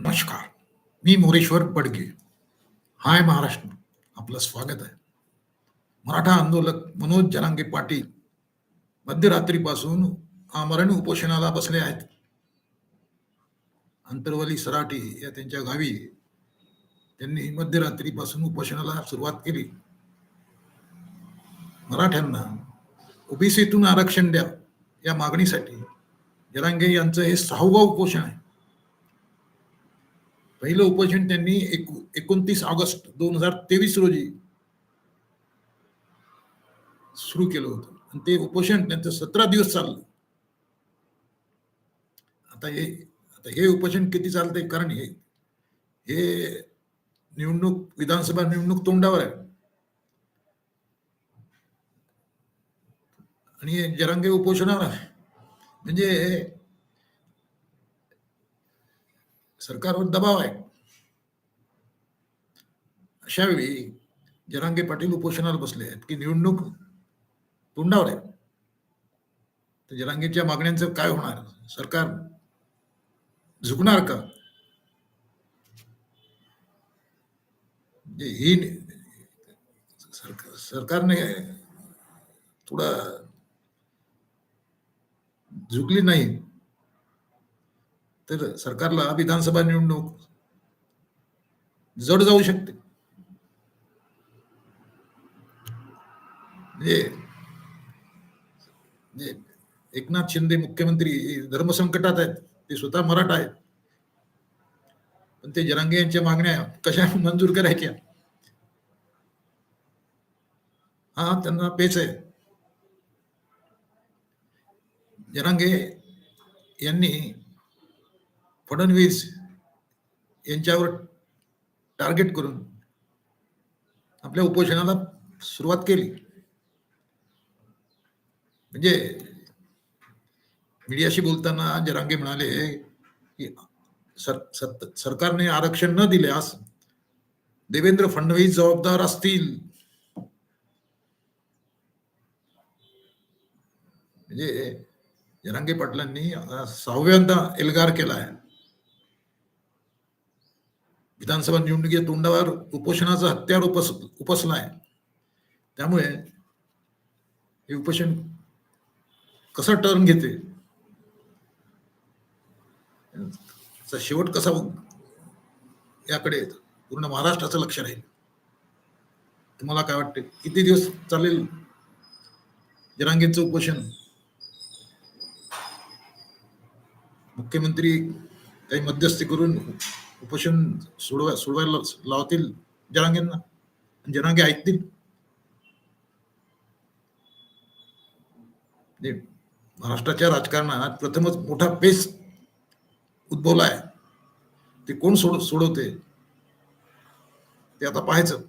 नमस्कार. मी मोरेश्वर पडगे हाय महाराष्ट्र. आपलं स्वागत आहे. मराठा आंदोलक मनोज जरांगे पाटील मध्यरात्रीपासून आमरण उपोषणाला बसले आहेत. अंतरवली सराटी या त्यांच्या गावी त्यांनी मध्यरात्रीपासून उपोषणाला सुरुवात केली. मराठ्यांना ओबीसीतून आरक्षण द्या या मागणीसाठी जरांगे यांचं हे सहावं उपोषण आहे. पहिलं उपोषण त्यांनी एकोणतीस ऑगस्ट दोन हजार तेवीस रोजी सुरू केलं होतं. आणि ते उपोषण त्यांचं सतरा दिवस चाललं. आता हे आता हे उपोषण किती चालतंय? कारण हे हे निवडणूक विधानसभा निवडणूक तोंडावर आहे. आणि हे जरांगे उपोषणावर आहे. म्हणजे सरकारवर दबाव आहे. अशा वेळी जरांगे पाटील उपोषणाला बसले आहेत की निवडणूक तोंडावर आहे. तर जरांगेच्या मागण्यांचं काय होणार? सरकार झुकणार का? म्हणजे ही सरकार सरकारने थोडा झुकली नाही. तर सरकारला विधानसभा निवडणूक जड जाऊ शकते. एकनाथ शिंदे मुख्यमंत्री धर्मसंकटात आहेत, ते स्वतः मराठा आहेत. पण ते जरांगे यांच्या मागण्या कशा मंजूर करायच्या? हा, त्यांना पेच आहे. जरांगे यांनी फडणवीस यांच्यावर टार्गेट करून आपल्या उपोषणाला सुरुवात केली. म्हणजे मीडियाशी बोलताना जरांगे म्हणाले की सर सरकारने आरक्षण न दिल्यास देवेंद्र फडणवीस जबाबदार असतील. म्हणजे जरांगे पाटलांनी सहाव्यांदा एल्गार केला आहे. विधानसभा निवडणुकीच्या तोंडावर उपोषणाचा हत्यार उपस उपसला आहे. त्यामुळे हे उपोषण कसं टर्न घेते? शेवट कसा याकडे पूर्ण महाराष्ट्राचं लक्ष राहील. तुम्हाला काय वाटते? किती दिवस चालेल जरांगेचं उपोषण? मुख्यमंत्री काही मध्यस्थी करून उपोषण सोडवा सोडवायला लावतील जनांगींना जनांगी ऐकतील. महाराष्ट्राच्या राजकारणात प्रथमच मोठा पेस उद्भवला आहे. ते कोण सोड सोडवते? ते आता पाहायचं.